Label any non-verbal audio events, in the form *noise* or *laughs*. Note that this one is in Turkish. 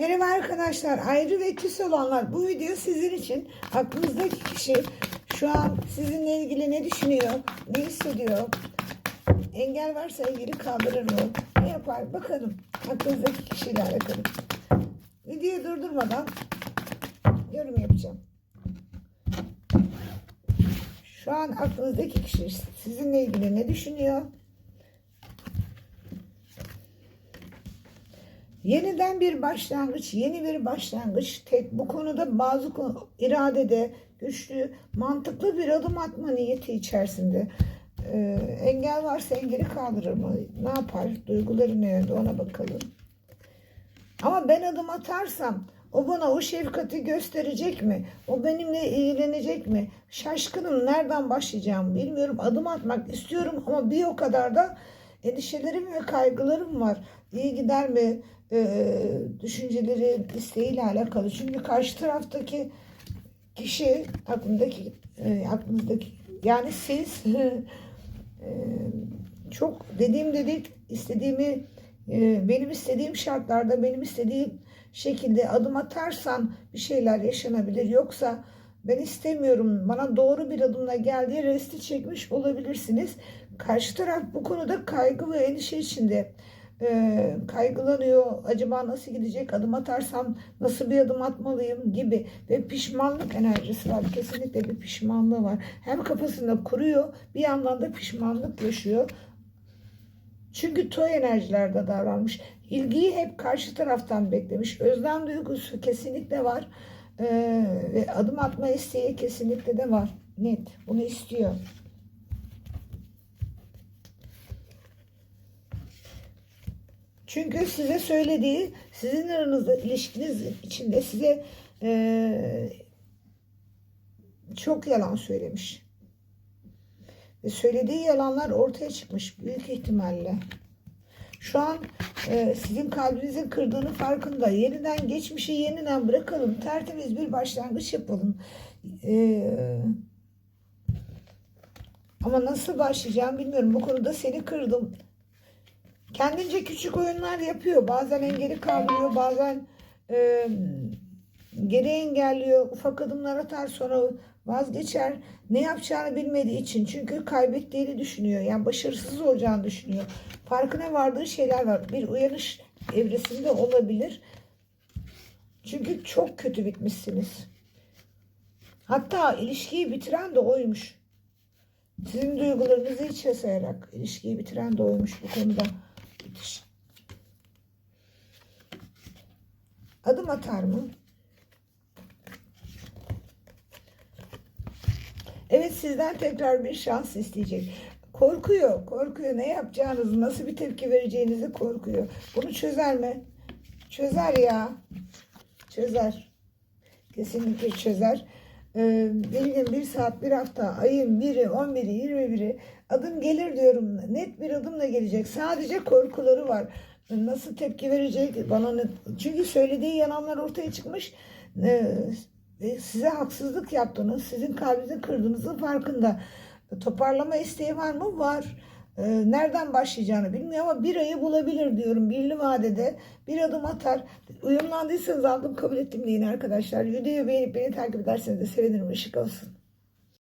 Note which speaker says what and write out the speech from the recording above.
Speaker 1: Merhaba arkadaşlar. Ayrı ve küs olanlar. Bu video sizin için. Aklınızdaki kişi şu an sizinle ilgili ne düşünüyor? Ne hissediyor? Engel varsa engeli kaldırır mı? Ne yapar? Bakalım. Aklınızdaki kişiyle alakalı. Videoyu durdurmadan yorum yapacağım. Şu an aklınızdaki kişi sizinle ilgili ne düşünüyor? Yeniden bir başlangıç, yeni bir başlangıç. Tek bu konuda bazı konu, iradede güçlü, mantıklı bir adım atma niyeti içerisinde. Ee, engel varsa engeli kaldırır mı? Ne yapar? Duyguları ne yönde ona bakalım. Ama ben adım atarsam o bana o şefkati gösterecek mi? O benimle ilgilenecek mi? Şaşkınım nereden başlayacağım bilmiyorum. Adım atmak istiyorum ama bir o kadar da endişelerim ve kaygılarım var. İyi gider mi? Ee, düşünceleri, isteğiyle alakalı. Çünkü karşı taraftaki kişi aklındaki e, aklınızdaki yani siz *laughs* e, çok dediğim dedik istediğimi e, benim istediğim şartlarda benim istediğim şekilde adım atarsan bir şeyler yaşanabilir. Yoksa ben istemiyorum bana doğru bir adımla geldiği resti çekmiş olabilirsiniz. Karşı taraf bu konuda kaygı ve endişe içinde e, kaygılanıyor. Acaba nasıl gidecek? Adım atarsam nasıl bir adım atmalıyım gibi ve pişmanlık enerjisi var. Kesinlikle bir pişmanlığı var. Hem kafasında kuruyor bir yandan da pişmanlık yaşıyor. Çünkü toy enerjilerde davranmış. İlgiyi hep karşı taraftan beklemiş. Özlem duygusu kesinlikle var. Ee, ve adım atma isteği kesinlikle de var. Net. Bunu istiyor. Çünkü size söylediği, sizin aranızda ilişkiniz içinde size e, çok yalan söylemiş. Ve söylediği yalanlar ortaya çıkmış büyük ihtimalle. Şu an e, sizin kalbinizin kırdığını farkında. Yeniden geçmişi yeniden bırakalım. Tertemiz bir başlangıç yapalım. E, ama nasıl başlayacağım bilmiyorum. Bu konuda seni kırdım. Kendince küçük oyunlar yapıyor. Bazen engeli kaldırıyor. Bazen e, geri engelliyor. Ufak adımlar atar sonra vazgeçer. Ne yapacağını bilmediği için. Çünkü kaybettiğini düşünüyor. Yani başarısız olacağını düşünüyor. Farkına vardığı şeyler var. Bir uyanış evresinde olabilir. Çünkü çok kötü bitmişsiniz. Hatta ilişkiyi bitiren de oymuş. Sizin duygularınızı içe sayarak ilişkiyi bitiren de oymuş bu konuda. Bitiş. Adım atar mı? Evet sizden tekrar bir şans isteyecek. Korkuyor, korkuyor. Ne yapacağınızı, nasıl bir tepki vereceğinizi korkuyor. Bunu çözer mi? Çözer ya. Çözer. Kesinlikle çözer. Ee, bir bir saat, bir hafta, ayın biri, on biri, yirmi biri adım gelir diyorum. Net bir adımla gelecek. Sadece korkuları var. Nasıl tepki verecek? Bana ne? Çünkü söylediği yalanlar ortaya çıkmış. Ee, size haksızlık yaptığınız, sizin kalbinizi kırdığınızın farkında. Toparlama isteği var mı? Var. Ee, nereden başlayacağını bilmiyor ama bir ayı bulabilir diyorum. Birli vadede bir adım atar. Uyumlandıysanız aldım kabul ettim deyin arkadaşlar. Videoyu beğenip beni takip ederseniz de sevinirim. Işık olsun.